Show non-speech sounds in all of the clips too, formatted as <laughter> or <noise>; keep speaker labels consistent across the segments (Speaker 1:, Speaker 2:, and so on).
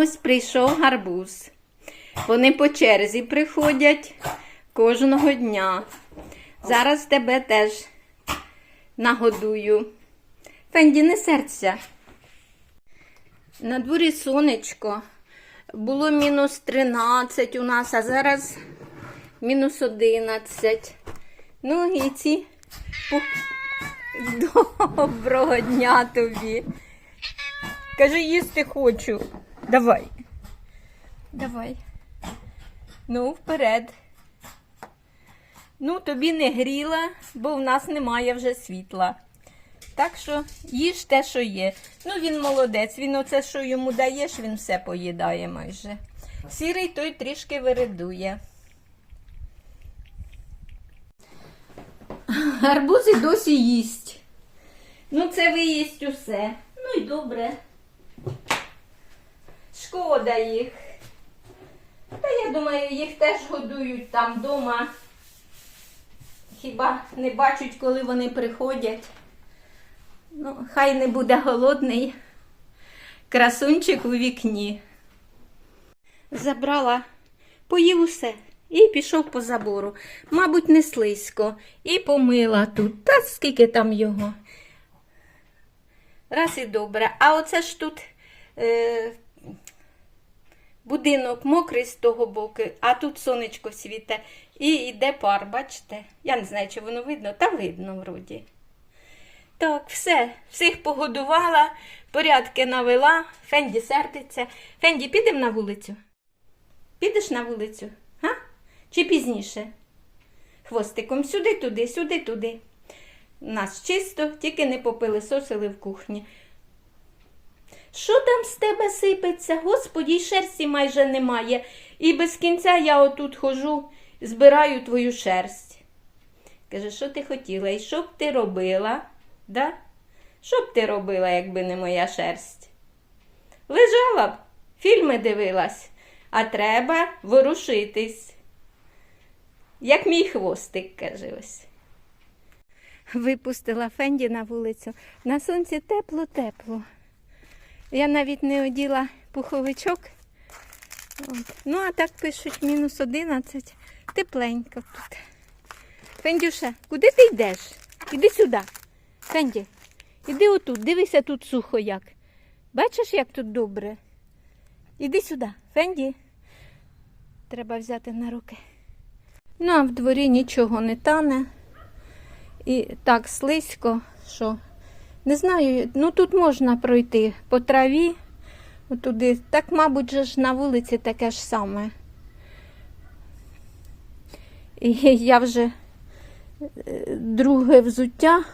Speaker 1: Ось прийшов гарбуз. Вони по черзі приходять кожного дня. Зараз тебе теж нагодую. Фенді, не серця. На дворі сонечко. Було мінус 13 у нас, а зараз мінус 11. Ну і ці <laughs> доброго дня тобі. Кажи, їсти хочу. Давай. Давай. Ну, вперед. Ну, тобі не гріла, бо в нас немає вже світла. Так що їж те, що є. Ну, він молодець, він оце, що йому даєш, він все поїдає майже. Сірий той трішки виридує. Гарбуз і досі їсть. Ну, це виїсть усе. Ну і добре. Шкода їх. Та я думаю, їх теж годують там вдома. Хіба не бачать, коли вони приходять. Ну, хай не буде голодний. Красунчик у вікні. Забрала, поїв усе і пішов по забору. Мабуть, не слизько. І помила тут. Та скільки там його. Раз і добре. А оце ж тут е, будинок мокрий з того боку, а тут сонечко світе. І йде пар, бачите? Я не знаю, чи воно видно, та видно вроді. Так, все, всіх погодувала, порядки навела, Фенді сердиться. Фенді, підемо на вулицю? Підеш на вулицю? Га? Чи пізніше? Хвостиком сюди, туди, сюди, туди. У нас чисто, тільки не попилисосили в кухні. Що там з тебе сипеться? Господі, й шерсті майже немає. І без кінця я отут хожу, збираю твою шерсть. Каже, що ти хотіла? І що б ти робила? Да? Що б ти робила, якби не моя шерсть? Лежала б, фільми дивилась, а треба ворушитись. Як мій хвостик, каже ось. Випустила Фенді на вулицю. На сонці тепло-тепло. Я навіть не оділа пуховичок. От. Ну, а так пишуть мінус 11. Тепленько тут. Фендюша, куди ти йдеш? Іди сюди. Фенді, іди отут, дивися тут сухо як. Бачиш, як тут добре? Іди сюди, Фенді. Треба взяти на руки. Ну, а в дворі нічого не тане. І так слизько, що не знаю, ну тут можна пройти по траві, отуди. Так, мабуть, ж на вулиці таке ж саме. І я вже е, друге взуття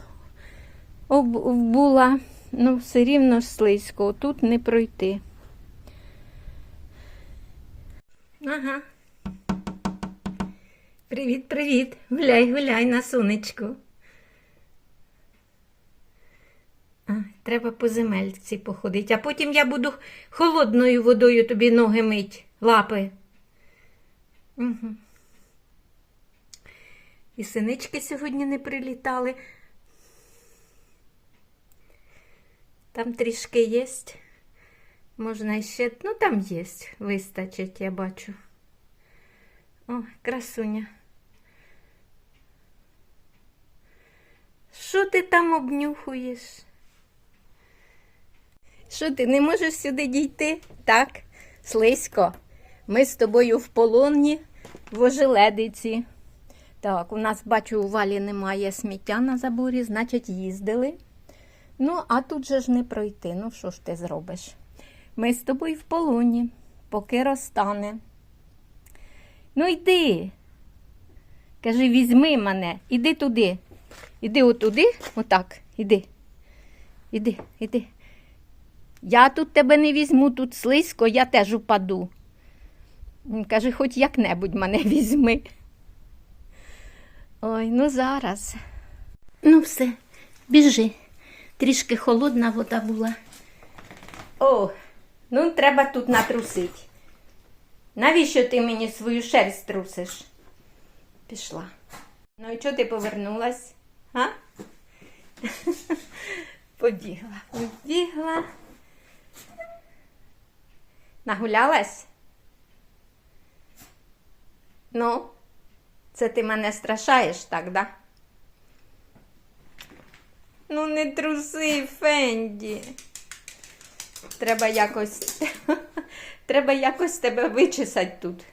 Speaker 1: була, ну, все рівно слизько, тут не пройти. Ага. Привіт, привіт. Гуляй, гуляй на сонечку. А, треба по земельці походити, а потім я буду холодною водою тобі ноги мить, лапи. Угу. І синички сьогодні не прилітали. Там трішки є. Можна ще, ну там є, вистачить, я бачу. О, красуня. Що ти там обнюхуєш? Що ти не можеш сюди дійти? Так, слизько. Ми з тобою в полоні в ожеледиці. Так, у нас, бачу, у валі немає сміття на заборі, значить, їздили. Ну, а тут же ж не пройти. Ну, що ж ти зробиш? Ми з тобою в полоні, поки розтане. Ну, йди. Кажи, візьми мене, іди туди. Іди отуди, отак, іди. Іди, іди. Я тут тебе не візьму, тут слизько, я теж упаду. Він каже, хоч як-небудь мене <laughs> візьми. Ой, ну зараз. Ну, все, біжи. Трішки холодна вода була. О, ну треба тут натрусити. Навіщо ти мені свою шерсть трусиш? Пішла. Ну і чого ти повернулась? А? <laughs> Побігла. Побігла. Нагулялась? Ну, це ти мене страшаєш так, да? Ну, не труси, Фенді. Треба якось. <laughs> Треба якось тебе вичесати тут.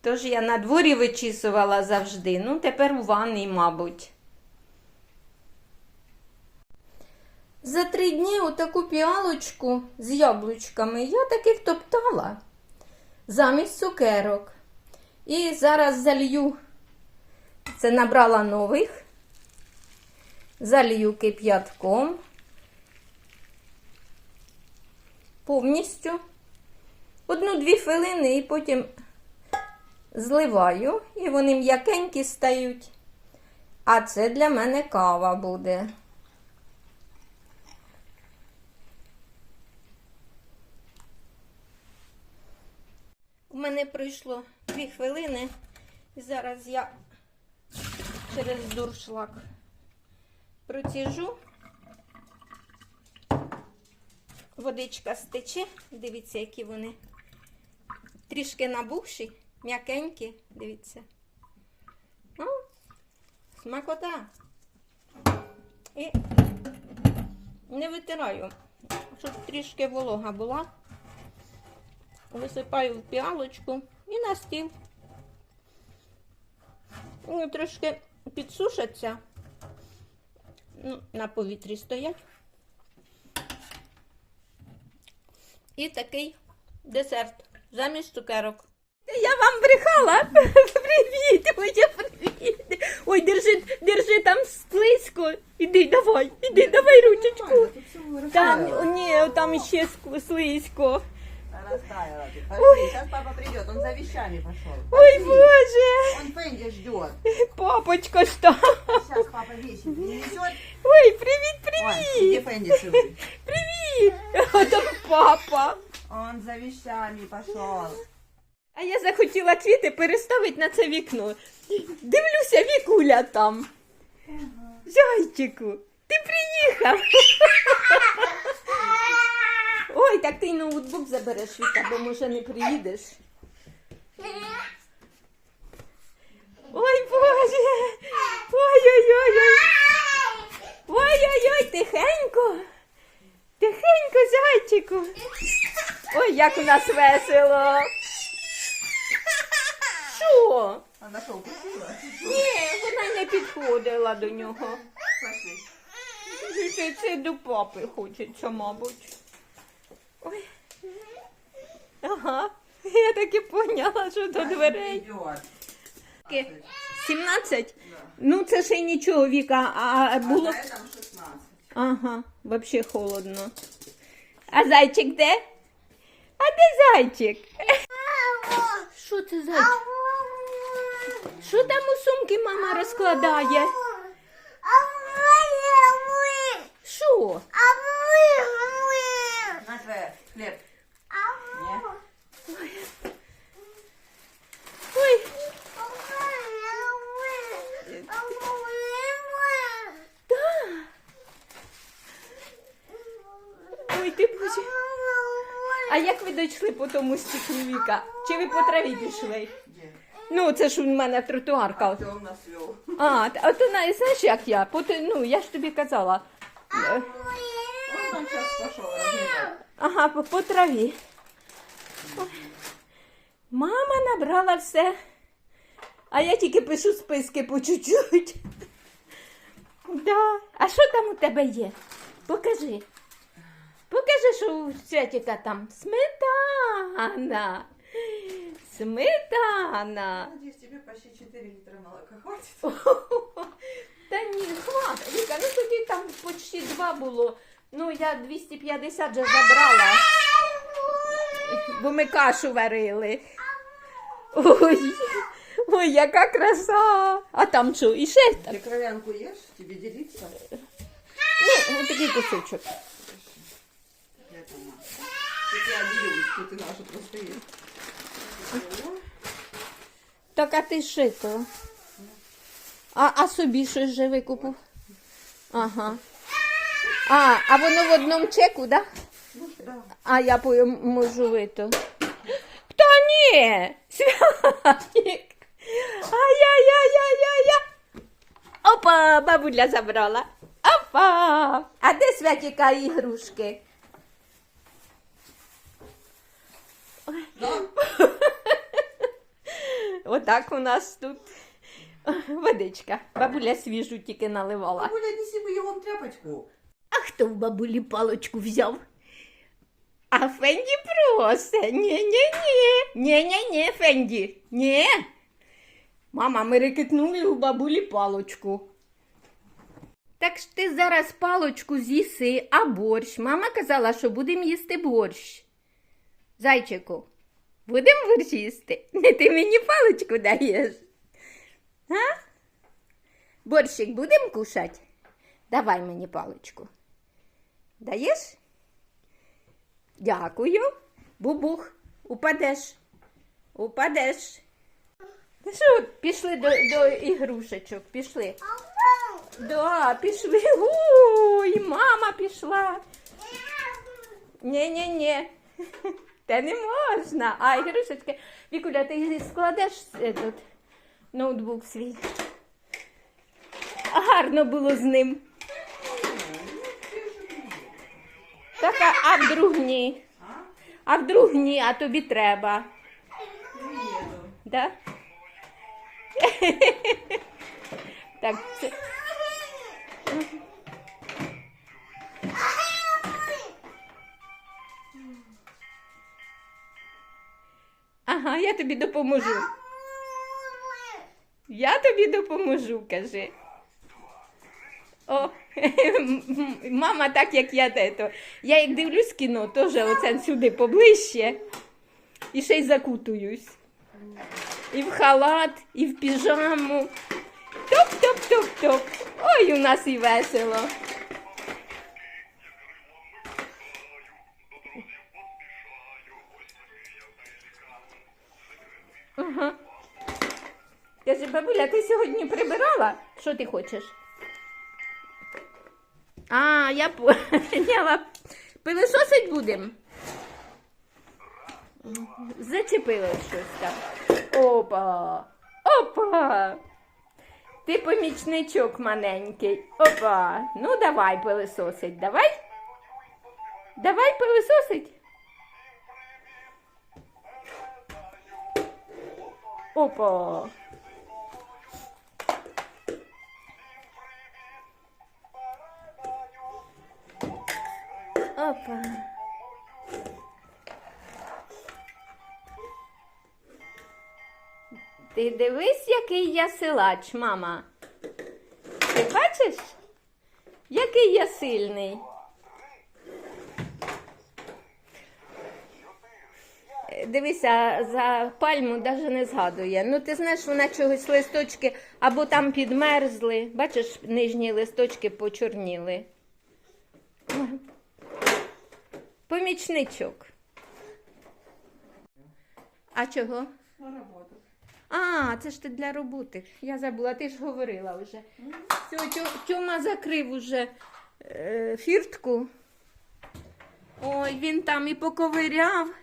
Speaker 1: Тож я на дворі вичісувала завжди. Ну, тепер у ванні, мабуть. За три дні отаку піалочку з яблучками я таки втоптала замість цукерок. І зараз залью, це набрала нових, залью кип'ятком повністю одну-дві хвилини і потім зливаю, і вони м'якенькі стають. А це для мене кава буде. Мене пройшло дві хвилини, і зараз я через дуршлаг проціжу. Водичка стече, дивіться, які вони трішки набухші, м'якенькі, дивіться. О, смакота. І не витираю, щоб трішки волога була. Висипаю в піалочку і на стіл. Вони трошки підсушаться, ну, на повітрі стоять. І такий десерт замість цукерок. Я вам брехала. <laughs> Привіт, моя привіт. Ой, держи, держи там слизько. Іди, давай, іди, давай ручечку. Там, ні, там ще слизько.
Speaker 2: Растаяла ты. Подожди, сейчас папа придет, он за вещами пошел.
Speaker 1: Ой, Боже,
Speaker 2: Он Фэнди ждет.
Speaker 1: папочка что?
Speaker 2: Сейчас папа вещи принесет.
Speaker 1: Ой, привіт,
Speaker 2: Ой, где
Speaker 1: привіт,
Speaker 2: Фэнди живый?
Speaker 1: привіт. А там папа.
Speaker 2: Он за вещами пошел.
Speaker 1: А я захотіла квіти переставити на це вікно. Дивлюся, вікуля там. Зайчику, ти приїхав. <laughs> Ой, так ти й ноутбук забереш Віка, бо може не приїдеш. Ой, Боже. Ой-ой-ой. Ой-ой-ой, тихенько. Тихенько, зайчику. Ой, як у нас весело. Що?
Speaker 2: А нашел купила?
Speaker 1: Ні, вона не підходила до нього.
Speaker 2: Пошли.
Speaker 1: Це до папи хочеться, мабуть. Ой. Ага. Я так і поняла, що до дверей.
Speaker 2: Идет.
Speaker 1: Ки- 17? Ну, це ще й нічого, Віка, а
Speaker 2: А
Speaker 1: було.
Speaker 2: на этом 16.
Speaker 1: Ага, взагалі холодно. А зайчик де? А де зайчик? Що це зайчик? Що там у сумки мама розкладає? Що?
Speaker 2: Твоє хлеб.
Speaker 1: Ой, да. Ой, ти боже. А як ви дійшли по тому стіклу Віка? Чи ви по траві пішли? Ну, це ж у мене тротуарка. А, а то знаєш, як я? По, те- ну, я ж тобі казала. Е,
Speaker 2: Он там сейчас пошел разминать.
Speaker 1: Ага, по, по траві. Ой. Мама набрала все. А я тільки пишу списки по чуть-чуть. Да. А що там у тебе є? Покажи. Покажи, що у Святіка там сметана. Сметана.
Speaker 2: Надеюсь, тебе почти 4 литра молока хватит. <laughs>
Speaker 1: Та ні, хватить. Віка, ну тоді там почти два було. Ну, я 250 вже забрала. Бо ми кашу варили. Ой, ой, яка краса. А там що, і ще?
Speaker 2: Ты кровянку ешь? Тебе делиться?
Speaker 1: Ну, ось такий кусочок.
Speaker 2: Я. Тут я тут просто.
Speaker 1: Так, а ти що то? А, а собі щось вже викупив? Ага. А, а воно в одному чеку? Да? А я поможу вито. Та ні! Святик! Ай-яй-яй-яй-яй! Опа, бабуля забрала. Опа! А де святіка ігрушки? Отак у нас тут водичка. Бабуля свіжу тільки наливала.
Speaker 2: Бабуля, неси мою вам тряпочку.
Speaker 1: Хто в бабулі палочку взяв? А Фенді просить. Ні-ні-ні. Ні-ні-ні, Фенді. Ні. Мама, ми рекетнули у бабулі палочку. Так ж ти зараз палочку з'їси, а борщ. Мама казала, що будемо їсти борщ. Зайчику, будемо борщ їсти? Не ти мені палочку даєш. А? Борщик будемо кушати? Давай мені паличку. Даєш? Дякую. Бубух, упадеш. Упадеш. Ну що, пішли до, до ігрушечок, пішли. Да, пішли. Ой, мама пішла. Ні-ні-ні. Та не можна. А, ігрушечки. Вікуля, ти складеш е, тут ноутбук свій. Гарно було з ним. Так, а, а вдруг ні?
Speaker 2: А?
Speaker 1: Вдруг ні, а тобі треба. Да? так, це... Ага, я тобі допоможу. Я тобі допоможу, кажи. О, мама, так як я тето. Я як дивлюсь кіно, теж оце сюди поближче. І ще й закутуюсь. І в халат, і в піжаму. Топ-топ-топ-топ. Ой, у нас і весело. Ага. Каже, бабуля, ти сьогодні прибирала? Що ти хочеш? А, я поняла. <laughs> Пилисосить будемо? Зачепила щось там. Опа. Опа. Ти помічничок маленький. Опа. Ну давай пилисосить. Давай. Давай пилисосить. Опа. Опа. Ти дивись, який я силач, мама. Ти бачиш, який я сильний? Дивися, за пальму навіть не згадує. Ну, ти знаєш, вона чогось листочки або там підмерзли. Бачиш, нижні листочки почорніли. Помічничок. А чого?
Speaker 2: На работу.
Speaker 1: А, це ж ти для роботи. Я забула, ти ж говорила вже. Все, Тьо- Тьома закрив уже е, фіртку. Ой, він там і поковиряв,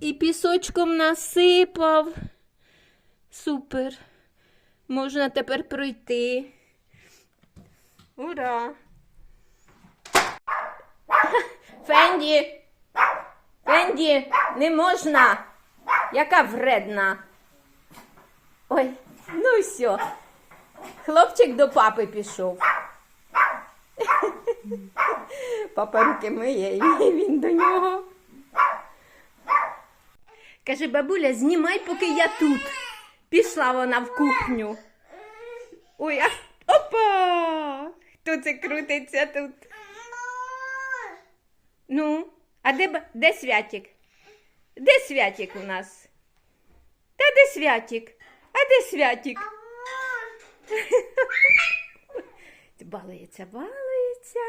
Speaker 1: і пісочком насипав. Супер. Можна тепер пройти. Ура! Фенді! Фенді, не можна! Яка вредна. Ой, ну все. Хлопчик до папи пішов. Папа руки миє, і він до нього. Каже, бабуля, знімай, поки я тут. Пішла вона в кухню. Ой, а опа! Хто це крутиться тут? Ну, а де, де святик? Де святик у нас? Та де святик? А де святик? Ти балується, балується.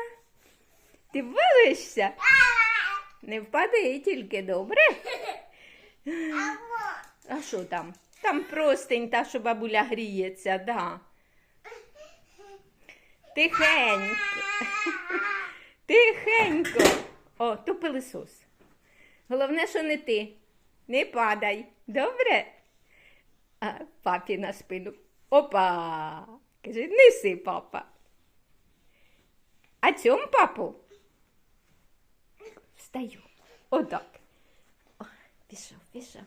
Speaker 1: Ти балуєшся? Не впади тільки добре. А що там? Там простень, та, що бабуля гріється, да. Тихенько. Тихенько. О, то пилисос. Головне, що не ти. Не падай. Добре? А папі на спину. Опа. Каже, неси, папа. А цьому папу? Встаю. Отак. О, пішов, пішов.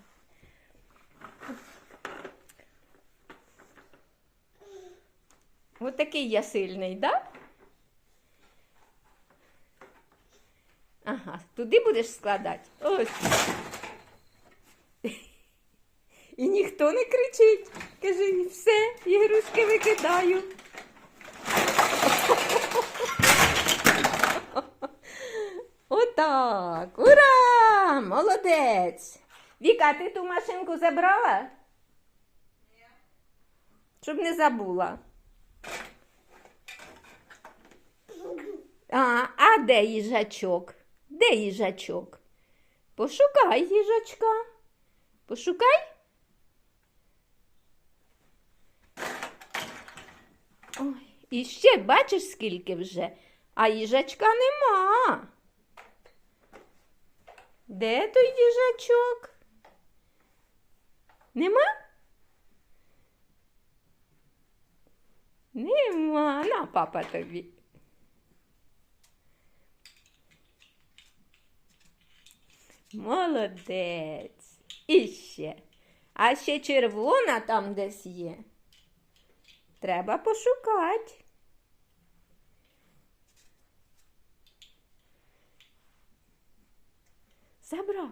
Speaker 1: Отакий я сильний, да? Ага, туди будеш складати? Ось. І ніхто не кричить. Каже, все, ігрушки викидаю. Отак. Ура! Молодець! Віка, ти ту машинку забрала? Щоб не забула. А, а де їжачок? Де їжачок? Пошукай їжачка. Пошукай. Ой, і ще бачиш, скільки вже, а їжачка нема. Де той їжачок? Нема? Нема. На, папа тобі. Молодець. І ще. А ще червона там десь є. Треба пошукати. Забрав.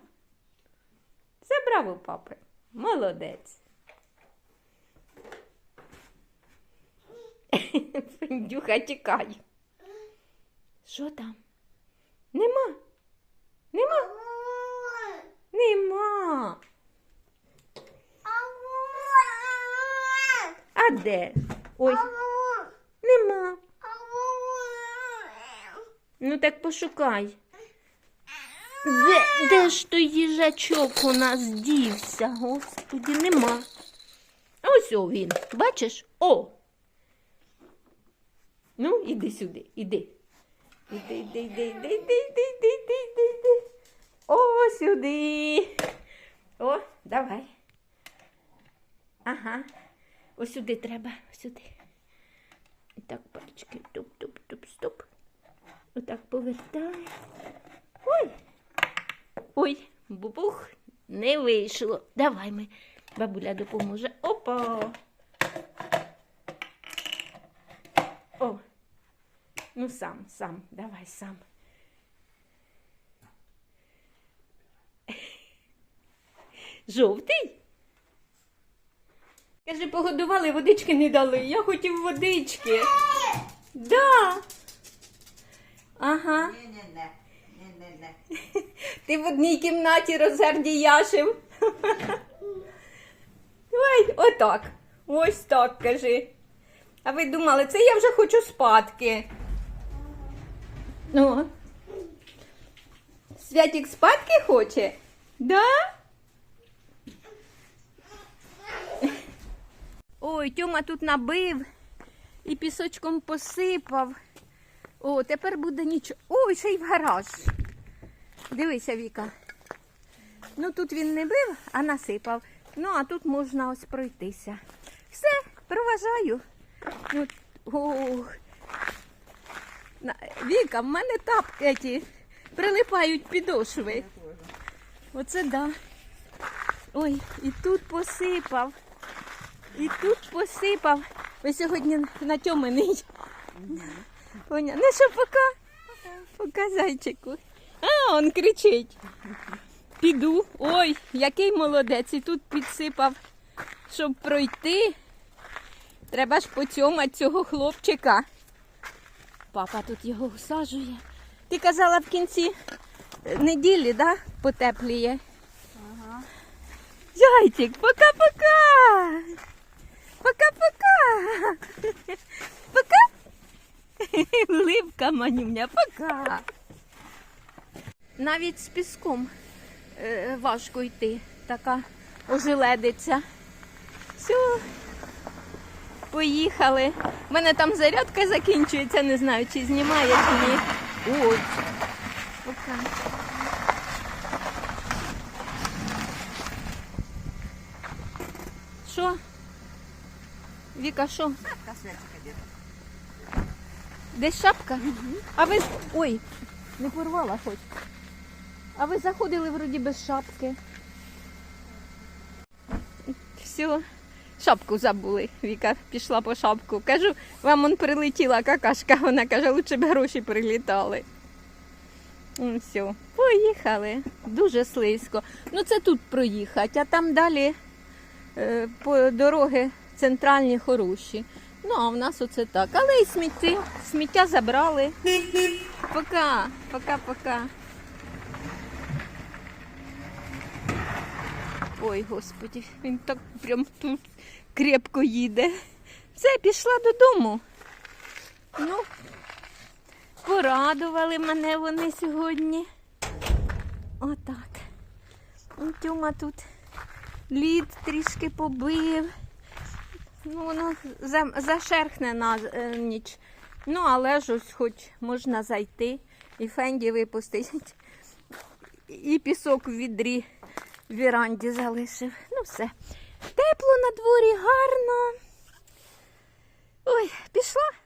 Speaker 1: Забрав у папи. Молодець. <laughs> Фендюха, тікай. Що там? Нема. А де? Ой, нема. Ну так пошукай. Де, де ж той їжачок у нас дівся? Господі, нема. Ось о він. Бачиш? О. Ну, іди сюди, іди. Іди, іди, іди, іди, іди, іди, іди, іди, іди, іди. О, сюди. О, давай. Ага. Ось сюди треба, сюди. І Так, пальчики, туп-туп-туп, стоп. Отак повертай. Ой. Ой, бубух, не вийшло. Давай ми. Бабуля допоможе. Опа. О. Ну сам, сам, давай сам. Жовтий? Каже, погодували, водички не дали. Я хотів водички. Да. Ага.
Speaker 2: Не-не-не. Не-не-не.
Speaker 1: Ти в одній кімнаті розгардіяшив. Ой, отак. Ось так кажи. А ви думали, це я вже хочу спадки. Ну. Святік спадки хоче? Да? Ой, Тьома тут набив і пісочком посипав. О, тепер буде нічого. Ой, ще й в гараж. Дивися, Віка. Ну тут він не бив, а насипав. Ну, а тут можна ось пройтися. Все, проважаю. Ну, ох. Віка, в мене тапки ті прилипають підошви. Оце да. Ой, і тут посипав. І тут посипав. Ви сьогодні на тьоминий. Поня... Ну що, пока? Пока, зайчику. А, он кричить. Піду. Ой, який молодець. І тут підсипав, щоб пройти. Треба ж поцьомати цього хлопчика. Папа тут його усаджує. Ти казала в кінці неділі, да? Потепліє.
Speaker 2: Ага.
Speaker 1: Зайчик, пока-пока. Пока-пока. Пока. Улыбка манюня, пока. Навіть з піском е, важко йти. Така ожеледиця. Все. Поїхали. У мене там зарядка закінчується, не знаю, чи знімає, чи ні. Ось. Пока. Що? Віка, що?
Speaker 2: Шапка святика где-то.
Speaker 1: Десь шапка? А ви. Ой, не порвала хоч. А ви заходили вроді без шапки. Все, шапку забули. Віка пішла по шапку. Кажу, вам он прилетіла какашка. Вона каже, лучше б гроші прилітали. Ну, Все, поїхали. Дуже слизько. Ну це тут проїхати, а там далі е, по дороги центральні хороші. Ну, а в нас оце так. Але і сміття, сміття забрали. Пока, пока, пока. Ой, господі, він так прям тут крепко їде. Все, пішла додому. Ну, порадували мене вони сьогодні. Отак. Тюма тут лід трішки побив. Ну, воно зашерхне на е, ніч. Ну, але ж ось хоч можна зайти і фенді випустить. І пісок в відрі в віранді залишив. Ну, все. Тепло на дворі, гарно. Ой, пішла.